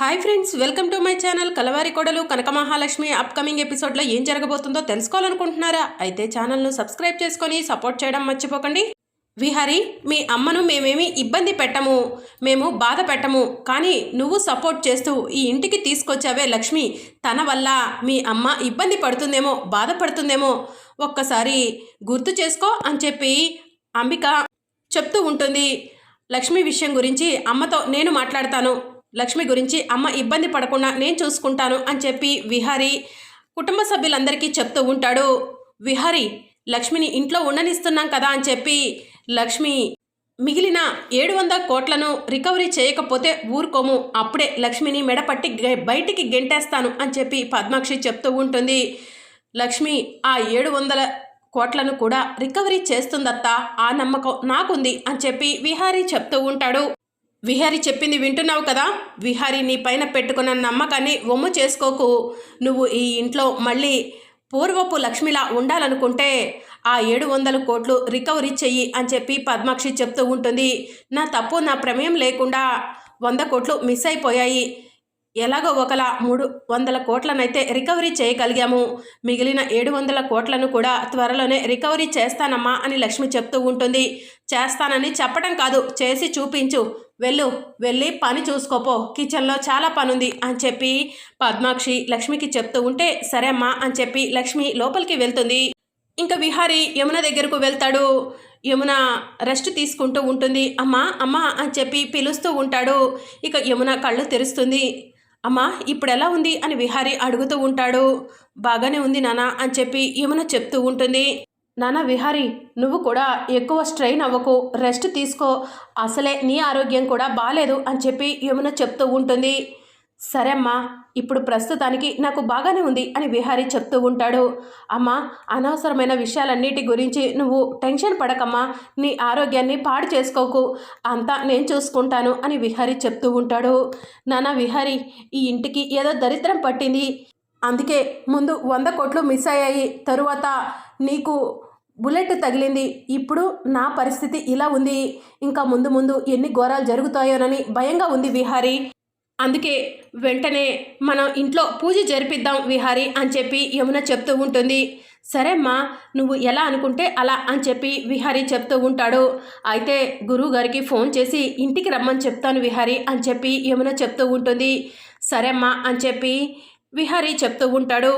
Hi friends welcome to my channel Kalavari Kodalu Kanaka Mahalakshmi upcoming ఎపిసోడ్లో ఏం జరగబోతుందో తెలుసుకోవాలనుకుంటున్నారా? అయితే ఛానల్ను సబ్స్క్రైబ్ చేసుకొని సపోర్ట్ చేయడం మర్చిపోకండి. విహారి మీ అమ్మను మేమేమి ఇబ్బంది పెట్టము మేము బాధ పెట్టము కానీ నువ్వు సపోర్ట్ చేస్తూ ఈ ఇంటికి తీసుకొచ్చావే లక్ష్మి. తన వల్ల మీ అమ్మ ఇబ్బంది పడుతుందేమో బాధపడుతుందేమో ఒక్కసారి గుర్తు చేసుకో అని చెప్పి అంబిక చెప్తూ ఉంటుంది. లక్ష్మి విషయం గురించి అమ్మతో నేను మాట్లాడతాను. లక్ష్మి గురించి అమ్మ ఇబ్బంది పడకుండా నేను చూసుకుంటాను అని చెప్పి విహారీ కుటుంబ సభ్యులందరికీ చెప్తూ ఉంటాడు. విహారీ లక్ష్మిని ఇంట్లో ఉండనిస్తున్నాం కదా అని చెప్పి లక్ష్మి మిగిలిన ఏడు వందల కోట్లను రికవరీ చేయకపోతే ఊరుకోము అప్పుడే లక్ష్మిని మెడపట్టి బయటికి గెంటేస్తాను అని చెప్పి పద్మాక్షి చెప్తూ ఉంటుంది. లక్ష్మి ఆ ఏడు వందల కోట్లను కూడా రికవరీ చేస్తుందత్తా ఆ నమ్మకం నాకుంది అని చెప్పి విహారీ చెప్తూ ఉంటాడు. విహారీ చెప్పింది వింటున్నావు కదా? విహారీ నీ పైన పెట్టుకున్న నమ్మకాన్ని ఒమ్ము చేసుకోకు. నువ్వు ఈ ఇంట్లో మళ్ళీ పూర్వపు లక్ష్మిలా ఉండాలనుకుంటే ఆ ఏడు వందల కోట్లు రికవరీ చెయ్యి అని చెప్పి పద్మాక్షి చెప్తూ ఉంటుంది. నా తప్పు నా ప్రమేయం లేకుండా వంద కోట్లు మిస్ అయిపోయాయి. ఎలాగో ఒకలా మూడు వందల కోట్లనైతే రికవరీ చేయగలిగాము. మిగిలిన ఏడు వందల కోట్లను కూడా త్వరలోనే రికవరీ చేస్తానమ్మా అని లక్ష్మి చెప్తూ ఉంటుంది. చేస్తానని చెప్పడం కాదు చేసి చూపించు. వెళ్ళు వెళ్ళి పని చూసుకోపో. కిచెన్లో చాలా పనుంది అని చెప్పి పద్మాక్షి లక్ష్మికి చెప్తూ ఉంటే సరే అమ్మా అని చెప్పి లక్ష్మి లోపలికి వెళ్తుంది. ఇంకా విహారీ యమున దగ్గరకు వెళ్తాడు. యమున రెస్ట్ తీసుకుంటూ ఉంటుంది. అమ్మా అమ్మా అని చెప్పి పిలుస్తూ ఉంటాడు. ఇక యమున కళ్ళు తెరుస్తుంది. అమ్మా ఇప్పుడు ఎలా ఉంది? అని విహారీ అడుగుతూ ఉంటాడు. బాగానే ఉంది నానా అని చెప్పి యమున చెప్తూ ఉంటుంది. నానా విహారీ నువ్వు కూడా ఎక్కువ స్ట్రెయిన్ అవ్వకు. రెస్ట్ తీసుకో. అసలే నీ ఆరోగ్యం కూడా బాగాలేదు అని చెప్పి యమున చెప్తూ ఉంటుంది. సరే అమ్మా ఇప్పుడు ప్రస్తుతానికి నాకు బాగానే ఉంది అని విహారీ చెప్తూ ఉంటాడు. అమ్మా అనవసరమైన విషయాలన్నిటి గురించి నువ్వు టెన్షన్ పడకమ్మా నీ ఆరోగ్యాన్ని పాడు చేసుకోకు అంతా నేను చూసుకుంటాను అని విహారీ చెప్తూ ఉంటాడు. నాన్న విహారీ ఈ ఇంటికి ఏదో దరిద్రం పట్టింది. అందుకే ముందు వంద కోట్లు మిస్ అయ్యాయి తరువాత నీకు బుల్లెట్ తగిలింది. ఇప్పుడు నా పరిస్థితి ఇలా ఉంది. ఇంకా ముందు ముందు ఎన్ని ఘోరాలు జరుగుతాయోనని భయంగా ఉంది విహారీ. అందుకే వెంటనే మనం ఇంట్లో పూజ జరిపిద్దాం విహారి అని చెప్పి యమున చెప్తూ ఉంటుంది. సరే అమ్మా నువ్వు ఎలా అనుకుంటే అలా అని చెప్పి విహారీ చెప్తూ ఉంటాడు. అయితే గురువు గారికి ఫోన్ చేసి ఇంటికి రమ్మని చెప్తాను విహారీ అని చెప్పి యమున చెప్తూ ఉంటుంది. సరేమ్మా అని చెప్పి విహారీ చెప్తూ ఉంటాడు.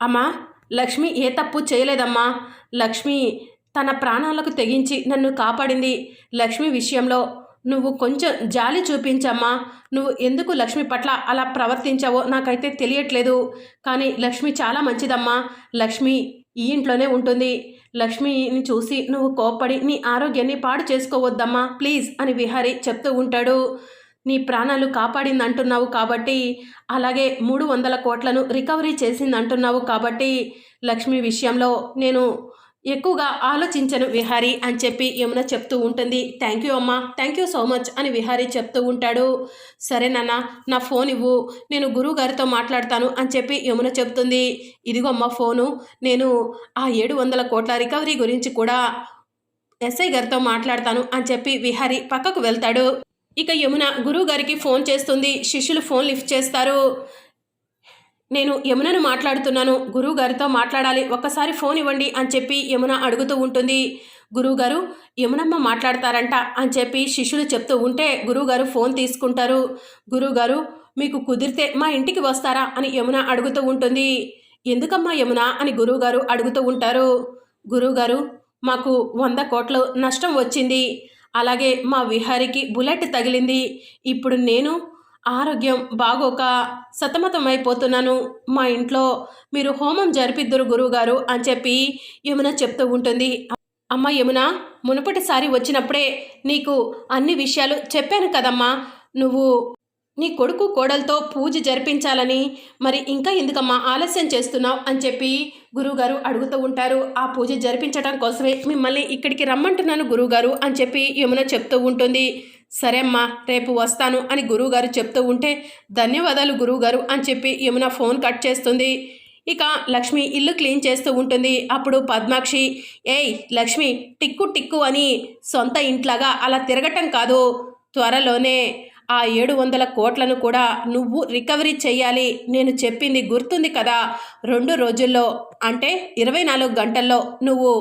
అమ్మా లక్ష్మి ఏ తప్పు చేయలేదమ్మా. లక్ష్మి తన ప్రాణాలకు తెగించి నన్ను కాపాడింది. లక్ష్మి విషయంలో నువ్వు కొంచెం జాలి చూపించమ్మా. నువ్వు ఎందుకు లక్ష్మి పట్ల అలా ప్రవర్తించావో నాకైతే తెలియట్లేదు. కానీ లక్ష్మి చాలా మంచిదమ్మా. లక్ష్మి ఈ ఇంట్లోనే ఉంటుంది. లక్ష్మిని చూసి నువ్వు కోప్పడి నీ ఆరోగ్యాన్ని పాడు చేసుకోవద్దమ్మా. ప్లీజ్ అని విహారీ చెప్తూ ఉంటాడు. నీ ప్రాణాలు కాపాడింది అంటున్నావు కాబట్టి అలాగే మూడు వందల కోట్లను రికవరీ చేసింది అంటున్నావు కాబట్టి లక్ష్మి విషయంలో నేను ఎక్కువగా ఆలోచించను విహారీ అని చెప్పి యమున చెప్తూ ఉంటుంది. థ్యాంక్ యూ అమ్మా థ్యాంక్ యూ సో మచ్ అని విహారీ చెప్తూ ఉంటాడు. సరే నాన్న నా ఫోన్ ఇవ్వు నేను గురువు గారితో మాట్లాడతాను అని చెప్పి యమున చెప్తుంది. ఇదిగో అమ్మ ఫోను నేను ఆ ఏడు వందల కోట్ల రికవరీ గురించి కూడా ఎస్ఐ గారితో మాట్లాడతాను అని చెప్పి విహారీ పక్కకు వెళ్తాడు. ఇక యమున గురువు గారికి ఫోన్ చేస్తుంది. శిష్యులు ఫోన్ లిఫ్ట్ చేస్తారు. నేను యమునను మాట్లాడుతున్నాను. గురువు గారితో మాట్లాడాలి. ఒక్కసారి ఫోన్ ఇవ్వండి అని చెప్పి యమున అడుగుతూ ఉంటుంది. గురువుగారు యమునమ్మ మాట్లాడతారంట అని చెప్పి శిష్యులు చెప్తూ ఉంటే గురువుగారు ఫోన్ తీసుకుంటారు. గురువుగారు మీకు కుదిరితే మా ఇంటికి వస్తారా అని యమున అడుగుతూ ఉంటుంది. ఎందుకమ్మా యమున అని గురువుగారు అడుగుతూ ఉంటారు. గురువుగారు మాకు వంద కోట్లు నష్టం వచ్చింది. అలాగే మా విహారికి బుల్లెట్ తగిలింది. ఇప్పుడు నేను ఆరోగ్యం బాగోక సతమతమైపోతున్నాను మా ఇంట్లో మీరు హోమం జరిపిద్దురు గురువుగారు అని చెప్పి యమున చెప్తూ ఉంటుంది. అమ్మ యమున మునుపటిసారి వచ్చినప్పుడే నీకు అన్ని విషయాలు చెప్పాను కదమ్మా. నువ్వు నీ కొడుకు కోడలతో పూజ జరిపించాలని మరి ఇంకా ఎందుకమ్మా ఆలస్యం చేస్తున్నావు అని చెప్పి గురువుగారు అడుగుతూ ఉంటారు. ఆ పూజ జరిపించడం కోసమే మిమ్మల్ని ఇక్కడికి రమ్మంటున్నాను గురువుగారు అని చెప్పి యమున చెప్తూ ఉంటుంది. సరే అమ్మా రేపు వస్తాను అని గురువుగారు చెప్తూ ఉంటే ధన్యవాదాలు గురువుగారు అని చెప్పి యమున ఫోన్ కట్ చేస్తుంది. ఇక లక్ష్మి ఇల్లు క్లీన్ చేస్తూ ఉంటుంది. అప్పుడు పద్మాక్షి ఏయ్ లక్ష్మి టిక్కు టిక్కు అని సొంత ఇంట్లాగా అలా తిరగటం కాదు. త్వరలోనే ఆ ఏడు వందల కోట్లను కూడా నువ్వు రికవరీ చేయాలి నేను చెప్పింది గుర్తుంది కదా. రెండు రోజుల్లో అంటే ఇరవై నాలుగు గంటల్లో నువ్వు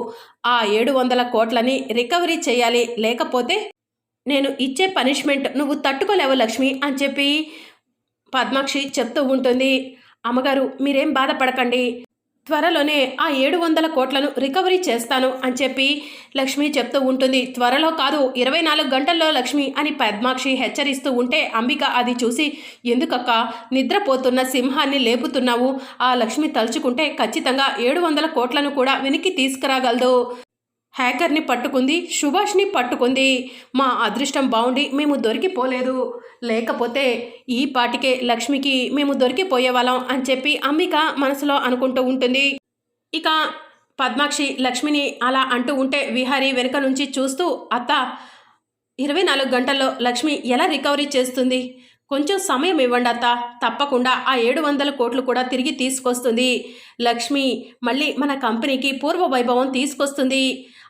ఆ ఏడు వందల కోట్లని రికవరీ చేయాలి లేకపోతే నేను ఇచ్చే పనిష్మెంట్ నువ్వు తట్టుకోలేవు లక్ష్మి అని చెప్పి పద్మాక్షి చెప్తూ ఉంటుంది. అమ్మగారు మీరేం బాధపడకండి. త్వరలోనే ఆ ఏడు వందల కోట్లను రికవరీ చేస్తాను అని చెప్పి లక్ష్మి చెప్తూ ఉంటుంది. త్వరలో కాదు ఇరవై నాలుగు గంటల్లో లక్ష్మి అని పద్మాక్షి హెచ్చరిస్తూ ఉంటే అంబిక అది చూసి ఎందుకక్క నిద్రపోతున్న సింహాన్ని లేపుతున్నావు? ఆ లక్ష్మి తలుచుకుంటే ఖచ్చితంగా ఏడు వందల కోట్లను కూడా వెనక్కి తీసుకురాగలదు. హ్యాకర్ని పట్టుకుంది సుభాష్ని పట్టుకుంది. మా అదృష్టం బాగుండి మేము దొరికిపోలేదు. లేకపోతే ఈ పాటికే లక్ష్మికి మేము దొరికిపోయేవాళ్ళం అని చెప్పి అంబిక మనసులో అనుకుంటూ ఉంటుంది. ఇక పద్మాక్షి లక్ష్మిని అలా అంటూ ఉంటే విహారీ వెనుక నుంచి చూస్తూ అత్త ఇరవై నాలుగు గంటల్లో లక్ష్మి ఎలా రికవరీ చేస్తుంది? కొంచెం సమయం ఇవ్వండి అత్త. తప్పకుండా ఆ ఏడు వందల కోట్లు కూడా తిరిగి తీసుకొస్తుంది. లక్ష్మి మళ్ళీ మన కంపెనీకి పూర్వ వైభవం తీసుకొస్తుంది.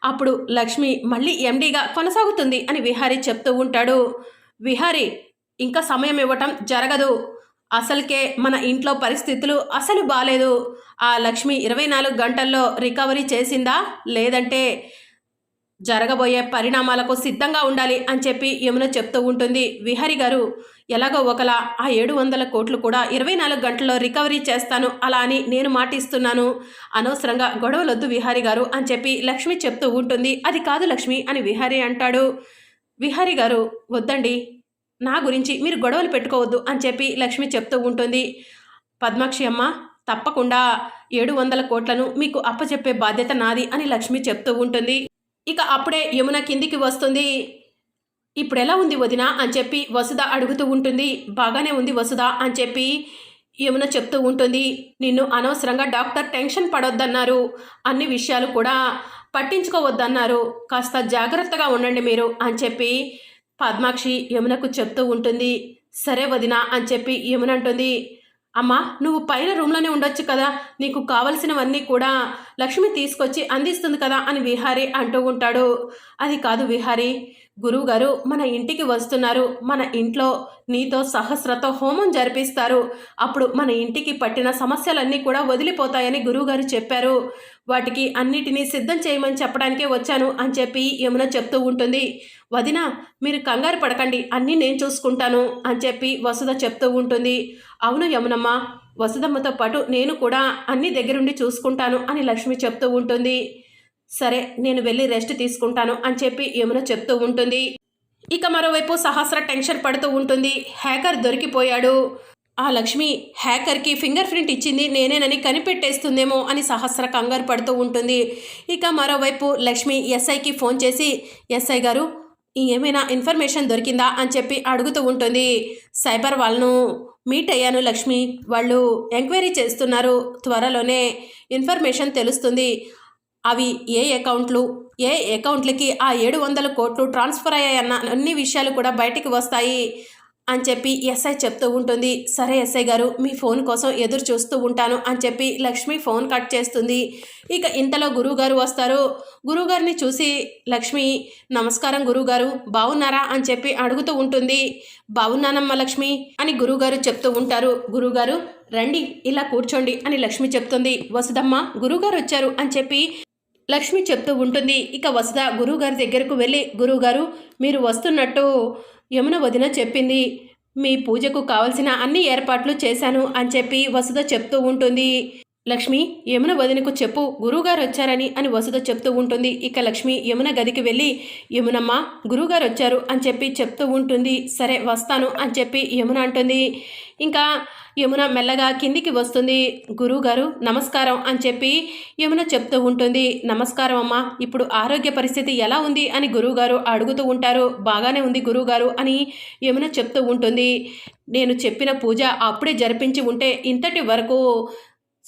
అప్పుడు లక్ష్మి మళ్ళీ ఎండీగా కొనసాగుతుంది అని విహారీ చెప్తూ ఉంటాడు. విహారీ ఇంకా సమయం ఇవ్వటం జరగదు. అసలుకే మన ఇంట్లో పరిస్థితులు అసలు బాలేదు. ఆ లక్ష్మి ఇరవై నాలుగు గంటల్లో రికవరీ చేసిందా? లేదంటే జరగబోయే పరిణామాలకు సిద్ధంగా ఉండాలి అని చెప్పి యమున చెప్తూ ఉంటుంది. విహారి గారు ఎలాగో ఒకలా ఆ ఏడు వందల కోట్లు కూడా ఇరవై నాలుగు గంటల్లో రికవరీ చేస్తాను అలా అని నేను మాటిస్తున్నాను. అనవసరంగా గొడవలొద్దు విహారి గారు అని చెప్పి లక్ష్మి చెప్తూ ఉంటుంది. అది కాదు లక్ష్మి అని విహారి అంటాడు. విహారి గారు వద్దండి నా గురించి మీరు గొడవలు పెట్టుకోవద్దు అని చెప్పి లక్ష్మి చెప్తూ ఉంటుంది. పద్మాక్షి అమ్మ తప్పకుండా ఏడు వందల కోట్లను మీకు అప్పచెప్పే బాధ్యత నాది అని లక్ష్మి చెప్తూ ఉంటుంది. ఇక అప్పుడే యమున కిందికి వస్తుంది. ఇప్పుడు ఎలా ఉంది వదిన? అని చెప్పి వసుధ అడుగుతూ ఉంటుంది. బాగానే ఉంది వసుధ అని చెప్పి యమున చెప్తూ ఉంటుంది. నిన్ను అనవసరంగా డాక్టర్ టెన్షన్ పడొద్దన్నారు. అన్ని విషయాలు కూడా పట్టించుకోవద్దన్నారు. కాస్త జాగ్రత్తగా ఉండండి మీరు అని చెప్పి పద్మాక్షి యమునకు చెప్తూ ఉంటుంది. సరే వదిన అని చెప్పి యమున అంటుంది. అమ్మా నువ్వు పైన రూమ్లోనే ఉండొచ్చు కదా. నీకు కావలసినవన్నీ కూడా లక్ష్మి తీసుకొచ్చి అందిస్తుంది కదా అని విహారీ అంటూ ఉంటాడు. అది కాదు విహారీ గురువుగారు మన ఇంటికి వస్తున్నారు. మన ఇంట్లో నీతో సహస్రతో హోమం జరిపిస్తారు. అప్పుడు మన ఇంటికి పట్టిన సమస్యలన్నీ కూడా వదిలిపోతాయని గురువుగారు చెప్పారు. వాటికి అన్నిటినీ సిద్ధం చేయమని చెప్పడానికే వచ్చాను అని చెప్పి యమున చెప్తూ ఉంటుంది. వదిన మీరు కంగారు పడకండి. అన్నీ నేను చూసుకుంటాను అని చెప్పి వసుధ చెప్తూ ఉంటుంది. అవును యమునమ్మ వసుదమ్మతో పాటు నేను కూడా అన్ని దగ్గరుండి చూసుకుంటాను అని లక్ష్మి చెప్తూ ఉంటుంది. సరే నేను వెళ్ళి రెస్ట్ తీసుకుంటాను అని చెప్పి యమున చెప్తూ ఉంటుంది. ఇక మరోవైపు సహస్ర టెన్షన్ పడుతూ ఉంటుంది. హ్యాకర్ దొరికిపోయాడు. ఆ లక్ష్మి హ్యాకర్కి ఫింగర్ ప్రింట్ ఇచ్చింది నేనేనని కనిపెట్టేస్తుందేమో అని సహస్ర కంగారు పడుతూ ఉంటుంది. ఇక మరోవైపు లక్ష్మి ఎస్ఐకి ఫోన్ చేసి ఎస్ఐ గారు ఏమైనా ఇన్ఫర్మేషన్ దొరికిందా అని చెప్పి అడుగుతూ ఉంటుంది. సైబర్ వాళ్ళను మీట్ అయ్యాను లక్ష్మి. వాళ్ళు ఎంక్వైరీ చేస్తున్నారు. త్వరలోనే ఇన్ఫర్మేషన్ తెలుస్తుంది. అవి ఏ అకౌంట్లు? ఏ అకౌంట్లకి ఆ ఏడు వందల కోట్లు ట్రాన్స్ఫర్ అయ్యాయన్న అన్ని విషయాలు కూడా బయటికి వస్తాయి అని చెప్పి ఎస్ఐ చెప్తూ ఉంటుంది. సరే ఎస్ఐ గారు మీ ఫోన్ కోసం ఎదురు చూస్తూ ఉంటాను అని చెప్పి లక్ష్మి ఫోన్ కట్ చేస్తుంది. ఇక ఇంతలో గురువుగారు వస్తారు. గురువుగారిని చూసి లక్ష్మి నమస్కారం గురువుగారు బాగున్నారా అని చెప్పి అడుగుతూ ఉంటుంది. బాగున్నానమ్మ లక్ష్మి అని గురువుగారు చెప్తూ ఉంటారు. గురువుగారు రండి ఇలా కూర్చోండి అని లక్ష్మి చెప్తుంది. వసుదమ్మ గురువుగారు వచ్చారు అని చెప్పి లక్ష్మి చెప్తూ ఉంటుంది ఇక వసుధ గురువుగారి దగ్గరకు వెళ్ళి గురువుగారు మీరు వస్తున్నట్టు యమున వదిన చెప్పింది. మీ పూజకు కావలసిన అన్ని ఏర్పాట్లు చేశాను అని చెప్పి వసుధ చెప్తూ ఉంటుంది. లక్ష్మి యమున వదినకు చెప్పు గురువుగారు వచ్చారని అని వసుధ చెప్తూ ఉంటుంది. ఇక లక్ష్మి యమున గదికి వెళ్ళి యమునమ్మ గురువుగారు వచ్చారు అని చెప్పి చెప్తూ ఉంటుంది. సరే వస్తాను అని చెప్పి యమున అంటుంది. ఇంకా యమున మెల్లగా కిందికి వస్తుంది. గురువుగారు నమస్కారం అని చెప్పి యమున చెప్తూ ఉంటుంది. నమస్కారం అమ్మ ఇప్పుడు ఆరోగ్య పరిస్థితి ఎలా ఉంది అని గురువుగారు అడుగుతూ ఉంటారు. బాగానే ఉంది గురువుగారు అని యమున చెప్తూ ఉంటుంది. నేను చెప్పిన పూజ అప్పుడే జరిపించి ఉంటే ఇంతటి వరకు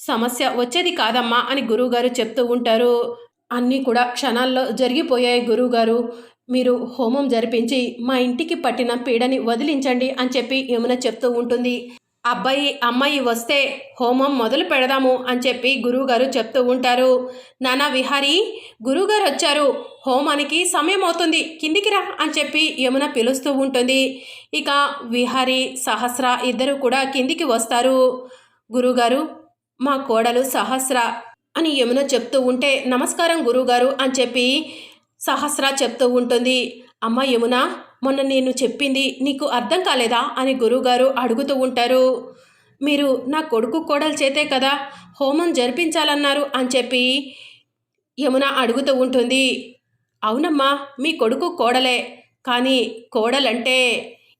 సమస్య వచ్చేది కాదమ్మా అని గురువుగారు చెప్తూ ఉంటారు. అన్నీ కూడా క్షణాల్లో జరిగిపోయాయి గురువుగారు. మీరు హోమం జరిపించి మా ఇంటికి పట్టిన పీడని వదిలించండి అని చెప్పి యమున చెప్తూ ఉంటుంది. అబ్బాయి అమ్మాయి వస్తే హోమం మొదలు పెడదాము అని చెప్పి గురువుగారు చెప్తూ ఉంటారు. నానా విహారీ గురువుగారు వచ్చారు. హోమానికి సమయం అవుతుంది. కిందికి రా అని చెప్పి యమున పిలుస్తూ ఉంటుంది. ఇక విహారి సహస్ర ఇద్దరు కూడా కిందికి వస్తారు. గురువుగారు మా కోడలు సహస్ర అని యమున చెప్తూ ఉంటే నమస్కారం గురుగారు అని చెప్పి సహస్ర చెప్తూ ఉంటుంది. అమ్మ యమున మొన్న నేను చెప్పింది నీకు అర్థం కాలేదా అని గురుగారు అడుగుతూ ఉంటారు. మీరు నా కొడుకు కోడలు చేతే కదా హోమం జరిపించాలన్నారు అని చెప్పి యమున అడుగుతూ ఉంటుంది. అవునమ్మా మీ కొడుకు కోడలే కానీ కోడలంటే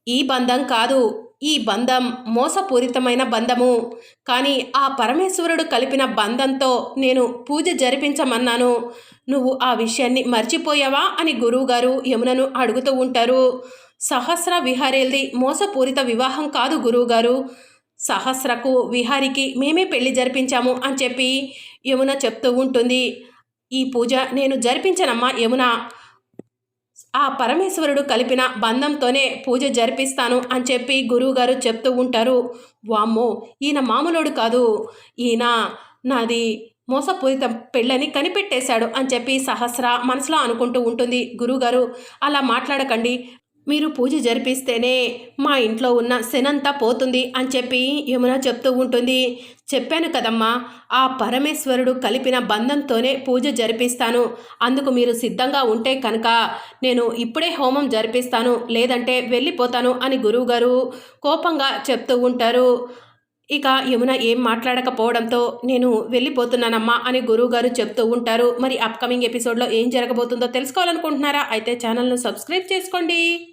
ఈ బంధం కాదు. ఈ బంధం మోసపూరితమైన బంధము. కానీ ఆ పరమేశ్వరుడు కలిపిన బంధంతో నేను పూజ జరిపించమన్నాను. నువ్వు ఆ విషయాన్ని మర్చిపోయావా? అని గురువుగారు యమునను అడుగుతూ ఉంటారు. సహస్ర విహారేల్ది మోసపూరిత వివాహం కాదు గురువుగారు. సహస్రకు విహారికి మేమే పెళ్ళి జరిపించాము అని చెప్పి యమున చెప్తూ ఉంటుంది. ఈ పూజ నేను జరిపించనమ్మా యమున. ఆ పరమేశ్వరుడు కలిపిన బంధంతోనే పూజ జరిపిస్తాను అని చెప్పి గురువుగారు చెప్తూ ఉంటారు. వామ్మో ఈయన మామూలుడు కాదు. ఈయన నాది మోసపూరిత పెళ్ళని కనిపెట్టేశాడు అని చెప్పి సహస్ర మనసులో అనుకుంటూ ఉంటుంది గురువుగారు. అలా మాట్లాడకండి. మీరు పూజ జరిపిస్తేనే మా ఇంట్లో ఉన్న శనంతా పోతుంది అని చెప్పి యమున చెప్తూ ఉంటుంది. చెప్పాను కదమ్మా ఆ పరమేశ్వరుడు కలిపిన బంధంతోనే పూజ జరిపిస్తాను. అందుకు మీరు సిద్ధంగా ఉంటే కనుక నేను ఇప్పుడే హోమం జరిపిస్తాను లేదంటే వెళ్ళిపోతాను అని గురువుగారు కోపంగా చెప్తూ ఉంటారు. ఇక యమున ఏం మాట్లాడకపోవడంతో నేను వెళ్ళిపోతున్నానమ్మా అని గురువుగారు చెప్తూ ఉంటారు. మరి అప్కమింగ్ ఎపిసోడ్లో ఏం జరగబోతుందో తెలుసుకోవాలనుకుంటున్నారా? అయితే ఛానల్ను సబ్స్క్రైబ్ చేసుకోండి.